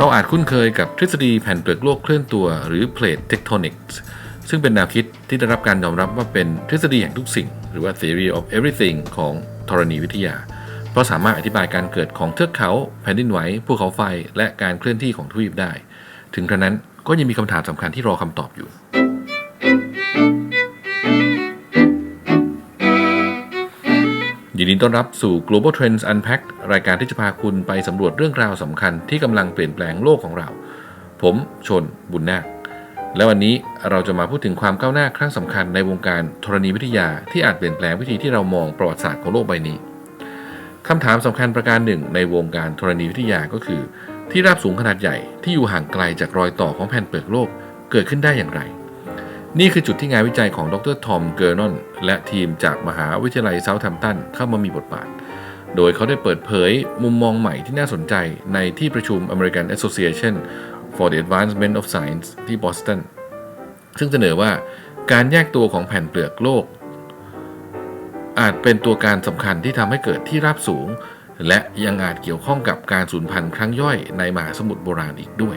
เราอาจคุ้นเคยกับทฤษฎีแผ่นเปลือกโลกเคลื่อนตัว หรือ plate tectonics ซึ่งเป็นแนวคิดที่ได้รับการยอมรับว่าเป็นทฤษฎีแห่งทุกสิ่ง หรือว่า theory of everything ของธรณีวิทยา เพราะสามารถอธิบายการเกิดของเทือกเขา แผ่นดินไหวภูเขาไฟ และการเคลื่อนที่ของทวีปได้ ถึงกระนั้นก็ยังมีคำถามสำคัญที่รอคำตอบอยู่ ดีต้อนรับสู่ Global Trends Unpacked รายการที่จะพาคุณไปสำรวจเรื่องราวสำคัญที่กำลังเปลี่ยนแปลงโลกของเรา ผมชนบุญนาค และวันนี้เราจะมาพูดถึงความก้าวหน้าครั้งสำคัญในวงการธรณีวิทยาที่อาจเปลี่ยนแปลงวิธีที่เรามองประวัติศาสตร์ของโลกใบนี้คำถามสำคัญประการหนึ่งในวงการธรณีวิทยาก็คือ ที่ราบสูงขนาดใหญ่ที่อยู่ห่างไกลจากรอยต่อของแผ่นเปลือกโลกเกิดขึ้นได้อย่างไร นี่คือจุดที่งานวิจัยของดรทอมเกอร์นอนและทีมจากมหาวิทยาลัยเซาท์แฮมป์ตันเข้ามามีบทบาท โดยเขาได้เปิดเผยมุมมองใหม่ที่น่าสนใจในที่ประชุม American Association for the Advancement of Science ที่บอสตัน ซึ่งเสนอว่าการแยกตัวของแผ่นเปลือกโลก อาจเป็นตัวการสำคัญที่ทำให้เกิดที่ราบสูง และยังอาจเกี่ยวข้องกับการสูญพันธุ์ครั้งย่อยในมหาสมุทรโบราณอีกด้วย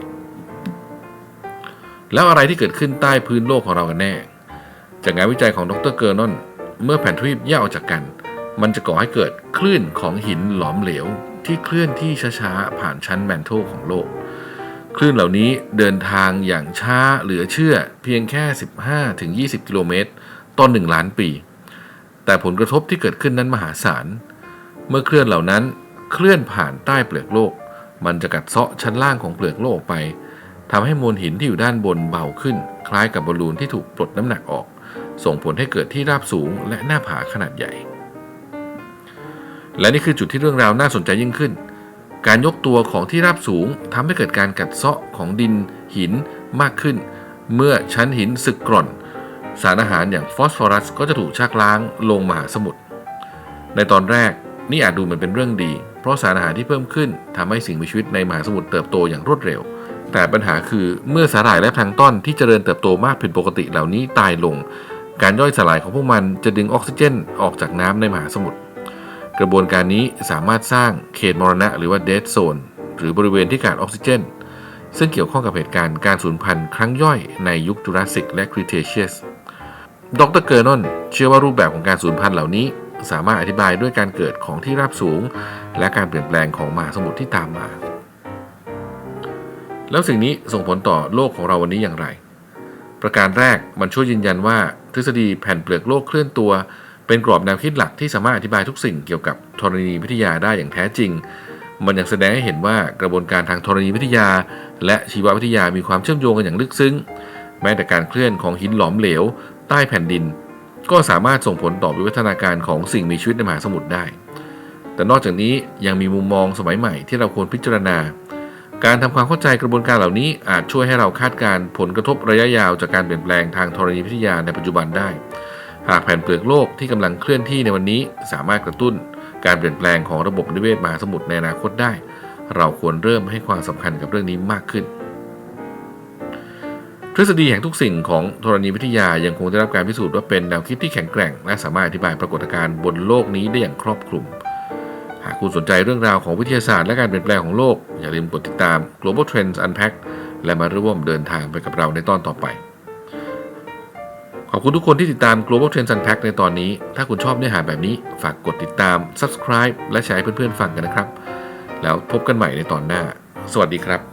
แล้วอะไรที่เกิดขึ้นใต้พื้นโลกของเรากันแน่ จากงานวิจัยของดรเกอร์นอนเมื่อแผ่นทวีปแยกออกจากกัน มันจะก่อให้เกิดคลื่นของหินหลอมเหลว ที่เคลื่อนที่ช้าๆผ่านชั้นแมนโทลของโลก คลื่นเหล่านี้เดินทางอย่างช้าเหลือเชื่อเพียงแค่ 15-20 กิโลเมตรต่อ1ล้านปี แต่ผลกระทบที่เกิดขึ้นนั้นมหาศาล เมื่อเคลื่อนเหล่านั้นเคลื่อนผ่านใต้เปลือกโลก มันจะกัดเซาะชั้นล่างของเปลือกโลกไป ทำให้มวลหินที่อยู่ด้านบนเบาขึ้น คล้ายกับบอลลูนที่ถูกปลดน้ำหนักออก ส่งผลให้เกิดที่ราบสูงและหน้าผาขนาดใหญ่ และนี่คือจุดที่เรื่องราวน่าสนใจยิ่งขึ้น การยกตัวของที่ราบสูงทำให้เกิดการกัดเซาะของดิน หินมากขึ้น เมื่อชั้นหินสึกกร่อน สารอาหารอย่างฟอสฟอรัสก็จะถูกชักล้างลงมหาสมุทรในตอนแรกนี่อาจดูเหมือนเป็นเรื่องดี เพราะสารอาหารที่เพิ่มขึ้นทำให้สิ่งมีชีวิตในมหาสมุทรเติบโตอย่างรวดเร็ว แต่ปัญหาคือเมื่อสาหร่ายและแพลงต้นที่เจริญเติบโตมากผิดปกติเหล่านี้ตายลง การย่อยสลายของพวกมันจะดึงออกซิเจนออกจากน้ำในมหาสมุทรกระบวนการนี้สามารถสร้างเขตมรณะหรือว่า dead zone หรือบริเวณที่ขาดออกซิเจน ซึ่งเกี่ยวข้องกับเหตุการณ์การสูญพันธุ์ครั้งย่อยในยุคจูราสสิกและครีเทเชียสดรเกอร์นอนเชื่อว่ารูปแบบของการสูญพันธุ์เหล่านี้ สามารถอธิบายด้วยการเกิดของที่ราบสูง และการเปลี่ยนแปลงของมหาสมุทรที่ตามมา แล้วสิ่งนี้ส่งผลต่อโลกของเราวันนี้อย่างไร ประการแรกมันช่วยยืนยันว่า ทฤษฎีแผ่นเปลือกโลกเคลื่อนตัว เป็นกรอบแนวคิดหลักที่สามารถอธิบายทุกสิ่งเกี่ยวกับธรณีวิทยาได้อย่างแท้จริง มันยังแสดงให้เห็นว่ากระบวนการทางธรณีวิทยา และชีววิทยามีความเชื่อมโยงกันอย่างลึกซึ้ง แม้แต่การเคลื่อนของหินหลอมเหลว ใต้แผ่นดิน ก็สามารถส่งผลต่อวิวัฒนาการของสิ่งมีชีวิตในมหาสมุทรได้ แต่นอกจากนี้ยังมีมุมมองสมัยใหม่ที่เราควรพิจารณา การทำความเข้าใจกระบวนการเหล่านี้อาจช่วยให้เราคาดการณ์ผลกระทบระยะยาวจากการเปลี่ยนแปลงทางธรณีวิทยาในปัจจุบันได้ หากแผ่นเปลือกโลกที่กำลังเคลื่อนที่ในวันนี้สามารถกระตุ้น การเปลี่ยนแปลงของระบบนิเวศมหาสมุทรในอนาคตได้ เราควรเริ่มให้ความสำคัญกับเรื่องนี้มากขึ้น ทฤษฎีแห่งทุกสิ่งของธรณีวิทยายังคงได้รับการพิสูจน์ว่าเป็นแนวคิดที่แข็งแกร่ง และสามารถอธิบายปรากฏการณ์บนโลกนี้ได้อย่างครอบคลุม หากคุณสนใจเรื่องราวของวิทยาศาสตร์และการเปลี่ยนแปลงของโลก อย่าลืมกดติดตาม Global Trends Unpack และมาร่วมเดินทางไปกับเราในตอนต่อไป ขอบคุณทุกคนที่ติดตาม Global Trends Unpack ในตอนนี้ ถ้าคุณชอบเนื้อหาแบบนี้ ฝากกดติดตาม subscribe และแชร์ให้เพื่อนๆฟังกันนะครับ แล้วพบกันใหม่ในตอนหน้า สวัสดีครับ